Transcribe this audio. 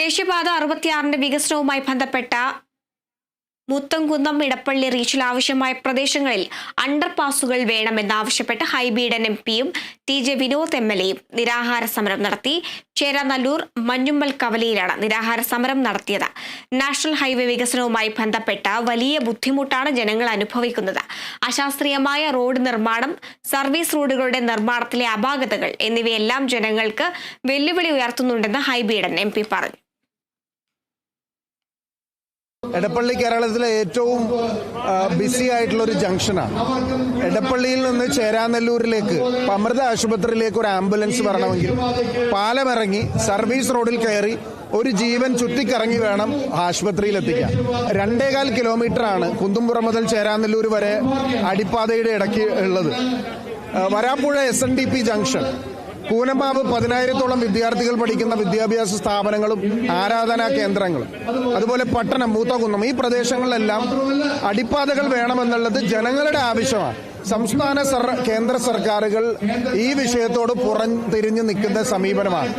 ദേശീയപാത അറുപത്തിയാറിന്റെ വികസനവുമായി ബന്ധപ്പെട്ട മുത്തംകുന്നം ഇടപ്പള്ളി റീച്ചിൽ ആവശ്യമായ പ്രദേശങ്ങളിൽ അണ്ടർപാസുകൾ വേണമെന്നാവശ്യപ്പെട്ട് ഹൈബീഡൻ എം പിയും T J Vinod M L എയും നിരാഹാര സമരം നടത്തി. ചേരാനല്ലൂർ മഞ്ഞുമ്മൽ കവലയിലാണ് നിരാഹാര സമരം നടത്തിയത്. നാഷണൽ ഹൈവേ വികസനവുമായി ബന്ധപ്പെട്ട വലിയ ബുദ്ധിമുട്ടാണ് ജനങ്ങൾ അനുഭവിക്കുന്നത്. അശാസ്ത്രീയമായ റോഡ് നിർമ്മാണം സർവീസ് റോഡുകളുടെ നിർമ്മാണത്തിലെ അപാകതകൾ എന്നിവയെല്ലാം ജനങ്ങൾക്ക് വെല്ലുവിളി ഉയർത്തുന്നുണ്ടെന്ന് ഹൈബീഡൻ എം പറഞ്ഞു. എടപ്പള്ളി കേരളത്തിലെ ഏറ്റവും ബിസി ആയിട്ടുള്ള ഒരു ജംഗ്ഷനാണ് എടപ്പള്ളിയിൽ നിന്ന് ചേരാനെല്ലൂരിലേക്ക് അമൃത ആശുപത്രിയിലേക്ക് ഒരു ആംബുലൻസ് വരണമെങ്കിൽ പാലമിറങ്ങി സർവീസ് റോഡിൽ കയറി ഒരു ജീവൻ ചുറ്റിക്കറങ്ങി വേണം ആശുപത്രിയിൽ എത്തിക്കാൻ രണ്ടേകാൽ കിലോമീറ്റർ ആണ് കുന്തുംപുറം മുതൽ ചേരാനെല്ലൂർ വരെ അടിപ്പാതയുടെ ഇടയ്ക്ക് ഉള്ളത്. Varappuzha S N D P junction Koonammavu പതിനായിരത്തോളം വിദ്യാർത്ഥികൾ പഠിക്കുന്ന വിദ്യാഭ്യാസ സ്ഥാപനങ്ങളും ആരാധനാ കേന്ദ്രങ്ങളും. അതുപോലെ പട്ടണം മൂത്തകുന്നം ഈ പ്രദേശങ്ങളിലെല്ലാം അടിപ്പാതകൾ വേണമെന്നുള്ളത് ജനങ്ങളുടെ ആവശ്യമാണ്. സംസ്ഥാന കേന്ദ്ര സർക്കാരുകൾ ഈ വിഷയത്തോട് പുറം തിരിഞ്ഞു നിൽക്കുന്ന സമീപനമാണ്.